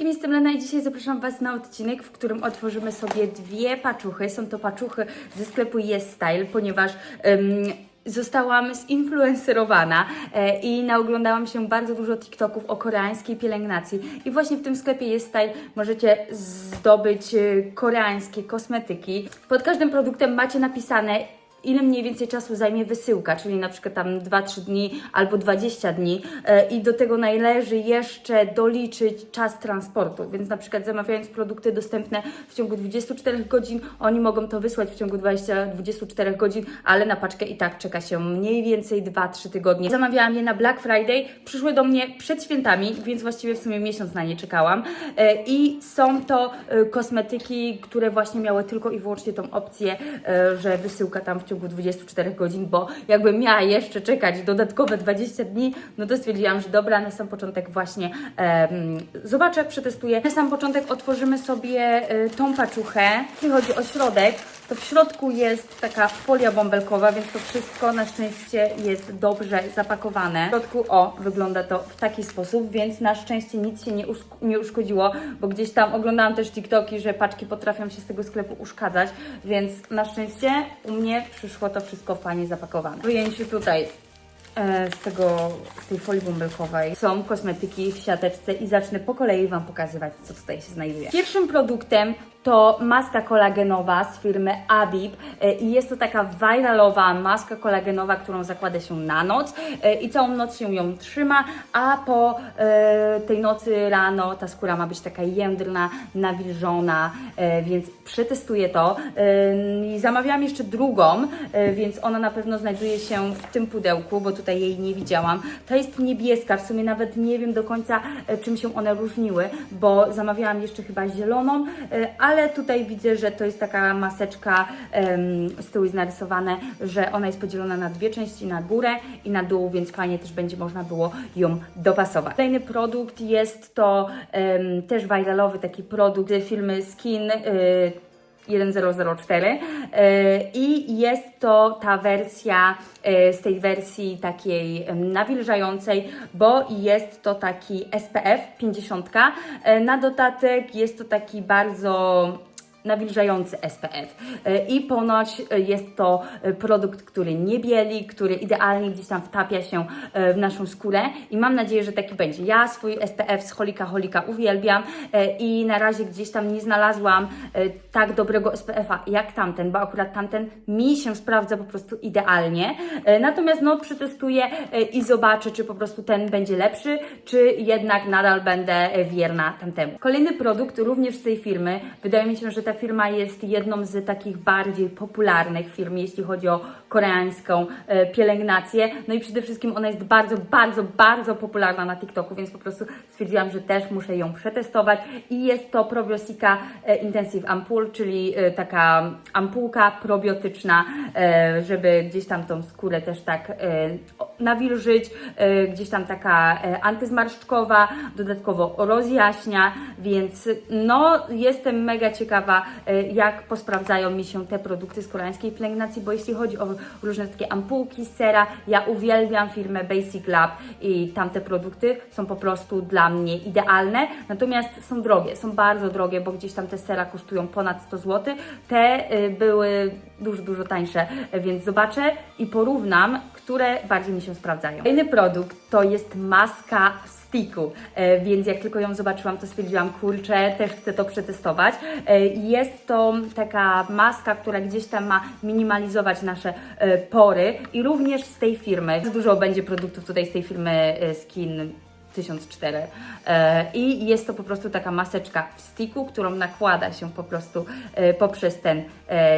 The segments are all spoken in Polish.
wszystkim, jestem Lena i dzisiaj zapraszam Was na odcinek, w którym otworzymy sobie dwie paczuchy. Są to paczuchy ze sklepu Yes Style, ponieważ em, zostałam zinfluencerowana e, i naoglądałam się bardzo dużo TikToków o koreańskiej pielęgnacji. I właśnie w tym sklepie Yes Style możecie zdobyć e, koreańskie kosmetyki. Pod każdym produktem macie napisane ile mniej więcej czasu zajmie wysyłka, czyli na przykład tam 2-3 dni albo 20 dni e, i do tego należy jeszcze doliczyć czas transportu, więc na przykład zamawiając produkty dostępne w ciągu 24 godzin, oni mogą to wysłać w ciągu 20-24 godzin, ale na paczkę i tak czeka się mniej więcej 2-3 tygodnie. Zamawiałam je na Black Friday, przyszły do mnie przed świętami, więc właściwie w sumie miesiąc na nie czekałam E, i są to e, kosmetyki, które właśnie miały tylko i wyłącznie tą opcję, że wysyłka tam w ciągu 24 godzin, bo jakbym miała jeszcze czekać dodatkowe 20 dni, no to stwierdziłam, że dobra, na sam początek właśnie zobaczę, przetestuję. Na sam początek otworzymy sobie e, tą paczuchę. Jeśli chodzi o środek, to w środku jest taka folia bąbelkowa, więc to wszystko na szczęście jest dobrze zapakowane. W środku, o, wygląda to w taki sposób, więc na szczęście nic się nie, nie uszkodziło, bo gdzieś tam oglądałam też TikToki, że paczki potrafią się z tego sklepu uszkadzać, więc na szczęście u mnie przyszło to wszystko fajnie zapakowane. Wyjęciu tutaj e, z tego, z tej folii bąbelkowej są kosmetyki w siateczce i zacznę po kolei Wam pokazywać, co tutaj się znajduje. Pierwszym produktem to maska kolagenowa z firmy Abib e, i jest to taka viralowa maska kolagenowa, którą zakłada się na noc e, i całą noc się ją trzyma, a po e, tej nocy rano ta skóra ma być taka jędrna, nawilżona, więc przetestuję to. I zamawiałam jeszcze drugą, więc ona na pewno znajduje się w tym pudełku, bo tutaj jej nie widziałam. Ta jest niebieska, w sumie nawet nie wiem do końca czym się one różniły, bo zamawiałam jeszcze chyba zieloną, e, ale tutaj widzę, że to jest taka maseczka z tyłu jest narysowane, że ona jest podzielona na dwie części, na górę i na dół, więc fajnie też będzie można było ją dopasować. Kolejny produkt jest to też viralowy taki produkt z firmy Skin. Y, 1004 e, i jest to ta wersja e, z tej wersji takiej nawilżającej, bo jest to taki SPF 50. E, Na dodatek jest to taki bardzo nawilżający SPF i ponoć jest to produkt, który nie bieli, który idealnie gdzieś tam wtapia się e, w naszą skórę i mam nadzieję, że taki będzie. Ja swój SPF z Holika Holika uwielbiam e, i na razie gdzieś tam nie znalazłam e, tak dobrego SPF-a jak tamten, bo akurat tamten mi się sprawdza po prostu idealnie. Natomiast no przetestuję i zobaczę, czy po prostu ten będzie lepszy, czy jednak nadal będę wierna tamtemu. Kolejny produkt również z tej firmy. Wydaje mi się, że ta firma jest jedną z takich bardziej popularnych firm, jeśli chodzi o koreańską e, pielęgnację. No i przede wszystkim ona jest bardzo, bardzo, bardzo popularna na TikToku, więc po prostu stwierdziłam, że też muszę ją przetestować. I jest to Probiosika e, Intensive Ampoule, czyli e, taka ampułka probiotyczna, żeby gdzieś tam tą skórę też tak nawilżyć, e, gdzieś tam taka e, antyzmarszczkowa, dodatkowo rozjaśnia, więc no jestem mega ciekawa, e, jak posprawdzają mi się te produkty z koreańskiej pielęgnacji, bo jeśli chodzi o różne takie ampułki, sera, ja uwielbiam firmę Basic Lab i tamte produkty są po prostu dla mnie idealne, natomiast są drogie, są bardzo drogie, bo gdzieś tam te sera kosztują ponad 100 zł, te y, były dużo, dużo tańsze, więc zobaczę i porównam, które bardziej mi się sprawdzają. Kolejny produkt to jest maska w sticku, e, więc jak tylko ją zobaczyłam, to stwierdziłam, kurczę, też chcę to przetestować. E, Jest to taka maska, która gdzieś tam ma minimalizować nasze e, pory i również z tej firmy. Dużo będzie produktów tutaj z tej firmy Skin 1004 E, i jest to po prostu taka maseczka w sticku, którą nakłada się po prostu poprzez ten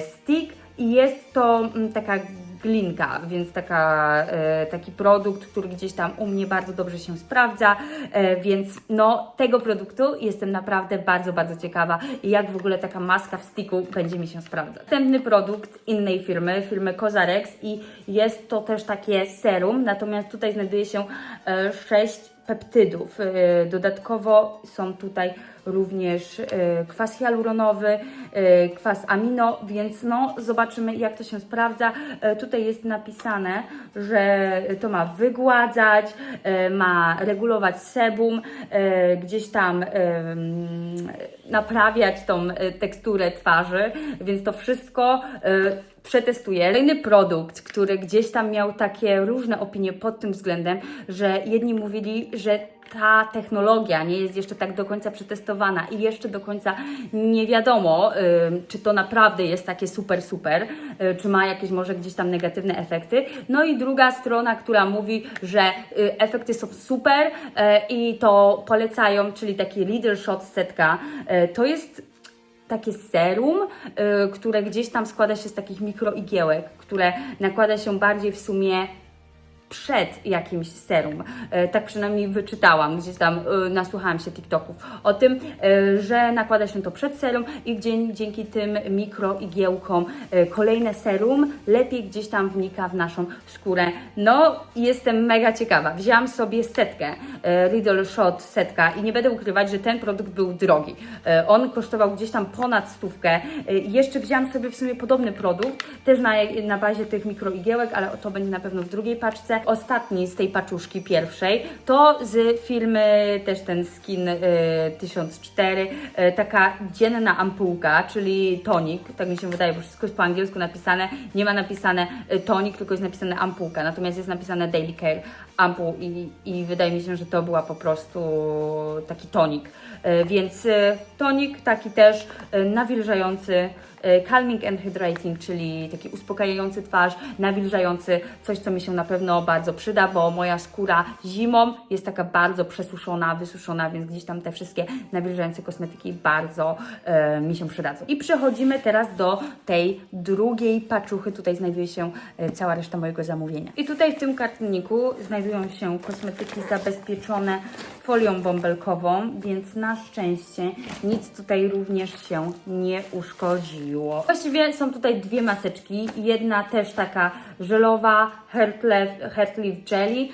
stick i jest to mm, taka glinka, więc taka, e, taki produkt, który gdzieś tam u mnie bardzo dobrze się sprawdza, e, więc no tego produktu jestem naprawdę bardzo, bardzo ciekawa jak w ogóle taka maska w sticku będzie mi się sprawdzać. Następny produkt innej firmy, firmy Cozarex i jest to też takie serum, natomiast tutaj znajduje się e, 6 peptydów. Y, Dodatkowo są tutaj również y, kwas hialuronowy, y, kwas amino, więc no zobaczymy jak to się sprawdza. Tutaj jest napisane, że to ma wygładzać, ma regulować sebum, gdzieś tam ym, naprawiać tą teksturę twarzy, więc to wszystko przetestuję. Kolejny produkt, który gdzieś tam miał takie różne opinie pod tym względem, że jedni mówili, że ta technologia nie jest jeszcze tak do końca przetestowana i jeszcze do końca nie wiadomo, czy to naprawdę jest takie super, super, y, czy ma jakieś może gdzieś tam negatywne efekty. No i druga strona, która mówi, że y, efekty są super y, i to polecają, czyli taki Leader Shot setka. To jest takie serum, y, które gdzieś tam składa się z takich mikroigiełek, które nakłada się bardziej w sumie przed jakimś serum. E, Tak przynajmniej wyczytałam, gdzieś tam e, nasłuchałam się TikToków o tym, e, że nakłada się to przed serum i dzięki tym mikroigiełkom kolejne serum lepiej gdzieś tam wnika w naszą skórę. No, jestem mega ciekawa. Wzięłam sobie setkę, Riddle Shot setka i nie będę ukrywać, że ten produkt był drogi. On kosztował gdzieś tam ponad stówkę. Jeszcze wzięłam sobie w sumie podobny produkt, też na, na bazie tych mikroigiełek, ale to będzie na pewno w drugiej paczce. Ostatni z tej paczuszki pierwszej to z firmy też ten skin y, 1004, y, taka dzienna ampułka, czyli tonik, tak mi się wydaje, bo wszystko jest po angielsku napisane, nie ma napisane y, tonik, tylko jest napisane ampułka, natomiast jest napisane daily care ampuł i, i wydaje mi się, że to była po prostu taki tonik. Y, Więc y, tonik taki też y, nawilżający, calming and hydrating, czyli taki uspokajający twarz, nawilżający, coś co mi się na pewno bardzo przyda, bo moja skóra zimą jest taka bardzo przesuszona, wysuszona, więc gdzieś tam te wszystkie nawilżające kosmetyki bardzo e, mi się przydadzą. I przechodzimy teraz do tej drugiej paczuchy. Tutaj znajduje się e, cała reszta mojego zamówienia. I tutaj w tym kartoniku znajdują się kosmetyki zabezpieczone folią bąbelkową, więc na szczęście nic tutaj również się nie uszkodziło. Właściwie są tutaj dwie maseczki. Jedna też taka żelowa, Heartleaf, Jelly yy,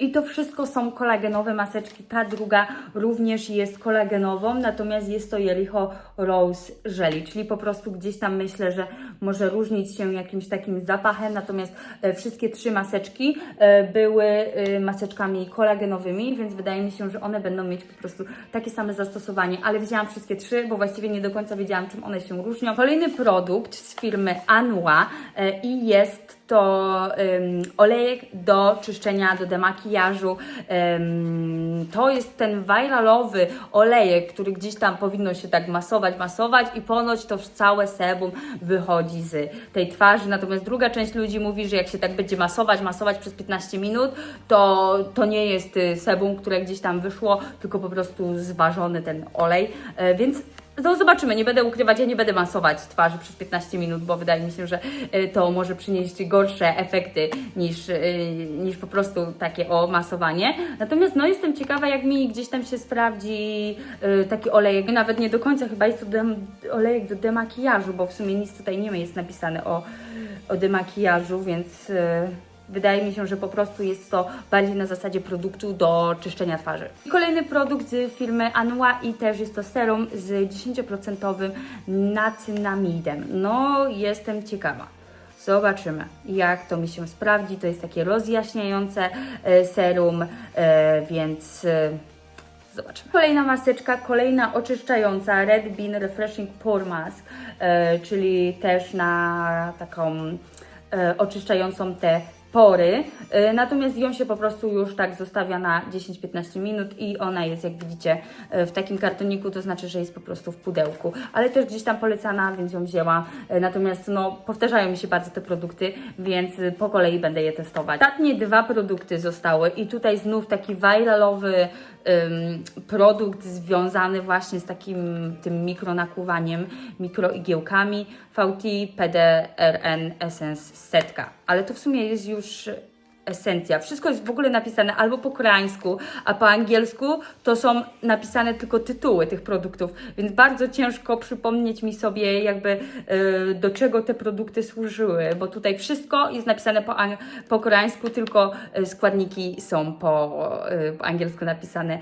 i to wszystko są kolagenowe maseczki. Ta druga również jest kolagenową, natomiast jest to Jericho Rose Jelly, czyli po prostu gdzieś tam myślę, że może różnić się jakimś takim zapachem, natomiast e, wszystkie trzy maseczki e, były e, maseczkami kolagenowymi, więc wydaje mi się, że one będą mieć po prostu takie same zastosowanie, ale wzięłam wszystkie trzy, bo właściwie nie do końca wiedziałam, czym one się różnią. Kolejny produkt z firmy Anua e, i jest to ym, olejek do czyszczenia, do demakijażu. Ym, to jest ten viralowy olejek, który gdzieś tam powinno się tak masować, masować i ponoć to całe sebum wychodzi z tej twarzy. Natomiast druga część ludzi mówi, że jak się tak będzie masować, masować przez 15 minut, to, to nie jest y, sebum, które gdzieś tam wyszło, tylko po prostu zważony ten olej. E, więc no zobaczymy, nie będę ukrywać, ja nie będę masować twarzy przez 15 minut, bo wydaje mi się, że y, to może przynieść gorsze efekty niż, y, niż po prostu takie o masowanie. Natomiast no jestem ciekawa, jak mi gdzieś tam się sprawdzi y, taki olejek. Nawet nie do końca chyba jest to dem, olejek do demakijażu, bo w sumie nic tutaj nie jest napisane o, o demakijażu, więc... Wydaje mi się, że po prostu jest to bardziej na zasadzie produktu do czyszczenia twarzy. I Kolejny produkt z firmy Anua i też jest to serum z 10% nacynamidem. No, jestem ciekawa. Zobaczymy, jak to mi się sprawdzi. To jest takie rozjaśniające e, serum, e, więc e, Zobaczymy. Kolejna maseczka, kolejna oczyszczająca Red Bean Refreshing Pore Mask, czyli też na taką oczyszczającą te pory. E, natomiast ją się po prostu już tak zostawia na 10-15 minut i ona jest, jak widzicie, e, w takim kartoniku, to znaczy, że jest po prostu w pudełku. Ale też gdzieś tam polecana, więc ją wzięłam. E, Natomiast no, powtarzają mi się bardzo te produkty, więc po kolei będę je testować. Ostatnie dwa produkty zostały i tutaj znów taki viralowy produkt związany właśnie z takim tym mikronakłuwaniem, mikroigiełkami VT PDRN Essence setka. Ale to w sumie jest już esencja. Wszystko jest w ogóle napisane albo po koreańsku, a po angielsku to są napisane tylko tytuły tych produktów, więc bardzo ciężko przypomnieć mi sobie jakby e, do czego te produkty służyły, bo tutaj wszystko jest napisane po, po koreańsku, tylko e, składniki są po, po angielsku napisane.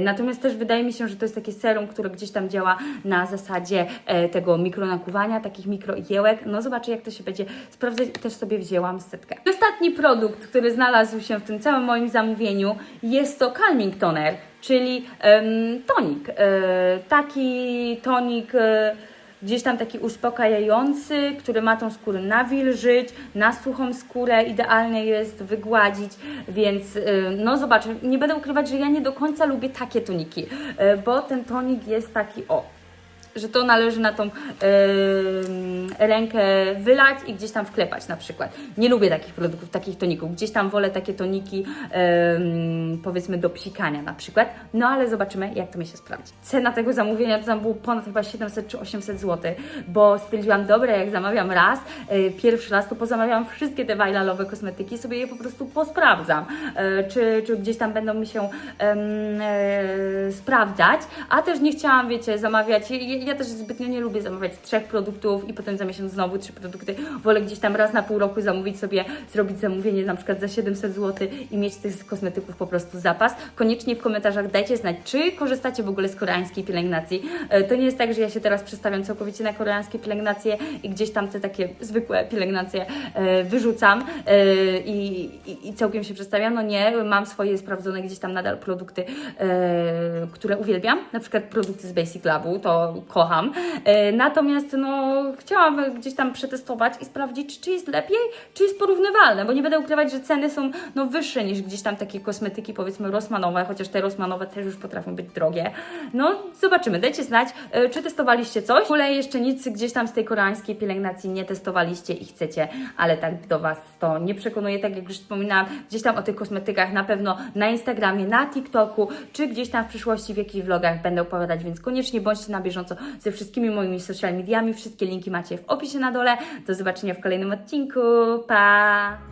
Natomiast też wydaje mi się, że to jest takie serum, które gdzieś tam działa na zasadzie e, tego mikronakuwania, takich mikrojełek. No zobaczę jak to się będzie sprawdzać też sobie wzięłam setkę. Ostatni produkt, który znalazł się w tym całym moim zamówieniu jest to Calming Toner, czyli em, tonik. E, taki tonik e, gdzieś tam taki uspokajający, który ma tą skórę nawilżyć, na suchą skórę idealnie jest wygładzić, więc y, no zobaczę, nie będę ukrywać, że ja nie do końca lubię takie toniki, y, bo ten tonik jest taki o, że to należy na tą y, rękę wylać i gdzieś tam wklepać na przykład. Nie lubię takich produktów, takich toników. Gdzieś tam wolę takie toniki ym, powiedzmy do psikania na przykład. No ale zobaczymy, jak to mi się sprawdzi. Cena tego zamówienia to tam było ponad chyba 700 czy 800 zł, bo stwierdziłam, dobra, jak zamawiam raz, y, pierwszy raz, to pozamawiam wszystkie te wajlalowe kosmetyki, sobie je po prostu posprawdzam, y, czy, czy gdzieś tam będą mi się ym, e, sprawdzać, a też nie chciałam, wiecie, zamawiać, ja, też zbytnio nie lubię zamawiać trzech produktów i potem za miesiąc znowu trzy produkty, wolę gdzieś tam raz na pół roku zamówić sobie, zrobić zamówienie na przykład za 700 zł i mieć tych kosmetyków po prostu zapas. Koniecznie w komentarzach dajcie znać, czy korzystacie w ogóle z koreańskiej pielęgnacji. E, To nie jest tak, że ja się teraz przestawiam całkowicie na koreańskie pielęgnacje i gdzieś tam te takie zwykłe pielęgnacje e, wyrzucam e, i, i, i całkiem się przestawiam. No nie, mam swoje sprawdzone gdzieś tam nadal produkty, które uwielbiam, na przykład produkty z Basic Labu, to kocham. E, natomiast no, chciałam gdzieś tam przetestować i sprawdzić, czy jest lepiej, czy jest porównywalne, bo nie będę ukrywać, że ceny są no, wyższe niż gdzieś tam takie kosmetyki powiedzmy rosmanowe, chociaż te rosmanowe też już potrafią być drogie. No zobaczymy, dajcie znać, e, czy testowaliście coś. W ogóle jeszcze nic gdzieś tam z tej koreańskiej pielęgnacji nie testowaliście i chcecie, ale tak do Was to nie przekonuje, tak jak już wspominałam, gdzieś tam o tych kosmetykach na pewno na Instagramie, na TikToku, czy gdzieś tam w przyszłości w jakichś vlogach będę opowiadać, więc koniecznie bądźcie na bieżąco ze wszystkimi moimi social mediami. Wszystkie linki macie w opisie na dole. Do zobaczenia w kolejnym odcinku. Pa!